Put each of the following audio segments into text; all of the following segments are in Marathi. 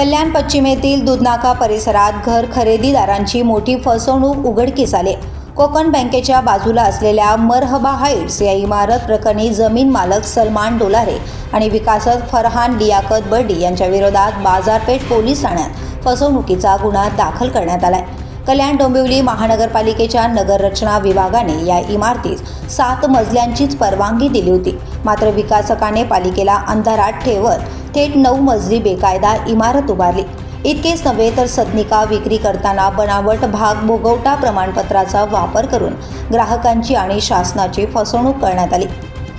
कल्याण पश्चिमेतील दुधनाका परिसरात घर खरेदीदारांची मोठी फसवणूक उघडकीस आली. कोकण बँकेच्या बाजूला असलेल्या मरहबा हाईट्स या इमारत प्रकरणी जमीन मालक सलमान डोलारे आणि विकासक फरहान लियाकत बर्डी यांच्या विरोधात बाजारपेठ पोलीस ठाण्यात फसवणुकीचा गुन्हा दाखल करण्यात आला आहे कल्याण डोंबिवली महानगरपालिकेच्या नगररचना विभागाने या इमारतीस सात मजल्यांचीच परवानगी दिली होती. मात्र विकासकाने पालिकेला अंधारात ठेवत थेट नऊ मजली बेकायदा इमारत उभारली. इतकेच नव्हे तर सदनिका विक्री करताना बनावट भाग भोगवटा प्रमाणपत्राचा वापर करून ग्राहकांची आणि शासनाची फसवणूक करण्यात आली.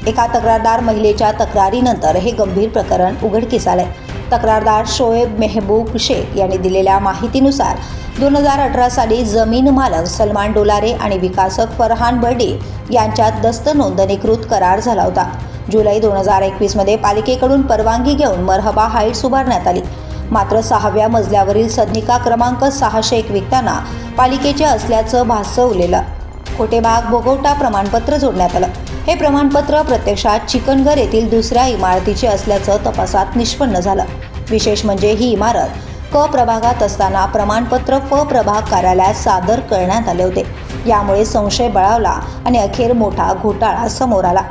एका तक्रारदार महिलेच्या तक्रारीनंतर हे गंभीर प्रकरण उघडकीस आले तक्रारदार शोएब मेहबूब शेख यांनी दिलेल्या माहितीनुसार दोन हजार अठरा साली जमीन मालक सलमान डोलारे आणि विकासक फरहान बर्डे यांच्यात दस्त नोंदणीकृत करार झाला होता. जुलै दोन हजार एकवीसमध्ये पालिकेकडून परवानगी घेऊन मरहबा हाईट्स उभारण्यात आली. मात्र सहाव्या मजल्यावरील सदनिका क्रमांक सहाशे एक विकताना पालिकेचे असल्याचं भासवलेलं. खोटे भाग भोगवटा प्रमाणपत्र जोडण्यात आलं. हे प्रमाणपत्र प्रत्यक्षात चिकनगर येथील दुसऱ्या इमारतीचे असल्याचं तपासात निष्पन्न झालं. विशेष म्हणजे ही इमारत क प्रभागात असताना प्रमाणपत्र फ प्रभाग कार्यालयात सादर करण्यात आले होते. यामुळे संशय बळावला आणि अखेर मोठा घोटाळा समोर आला.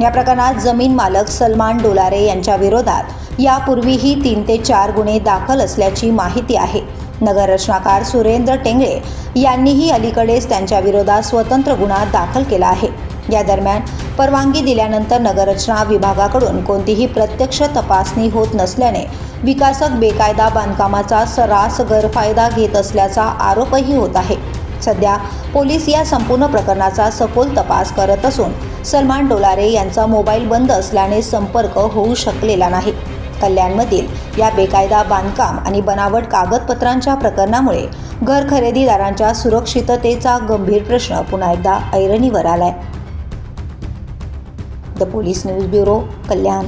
या प्रकरणात जमीन मालक सलमान डोलारे यांच्या विरोधात यापूर्वीही तीन ते चार गुन्हे दाखल असल्याची माहिती आहे. नगररचनाकार सुरेंद्र टेंगळे यांनीही अलीकडेच त्यांच्या विरोधात स्वतंत्र गुन्हा दाखल केला आहे. या दरम्यान परवानगी दिल्यानंतर नगररचना विभागाकडून कोणतीही प्रत्यक्ष तपासणी होत नसल्याने विकासक बेकायदा बांधकामाचा सरास गैरफायदा घेत असल्याचा आरोपही होत आहे. सध्या पोलीस या संपूर्ण प्रकरणाचा सखोल तपास करत असून सलमान डोलारे यांचा मोबाईल बंद असल्याने संपर्क होऊ शकलेला नाही. कल्याणमधील या बेकायदा बांधकाम आणि बनावट कागदपत्रांच्या प्रकरणामुळे घर खरेदीदारांच्या सुरक्षिततेचा गंभीर प्रश्न पुन्हा एकदा ऐरणीवर आलाय. The police news bureau Kalyan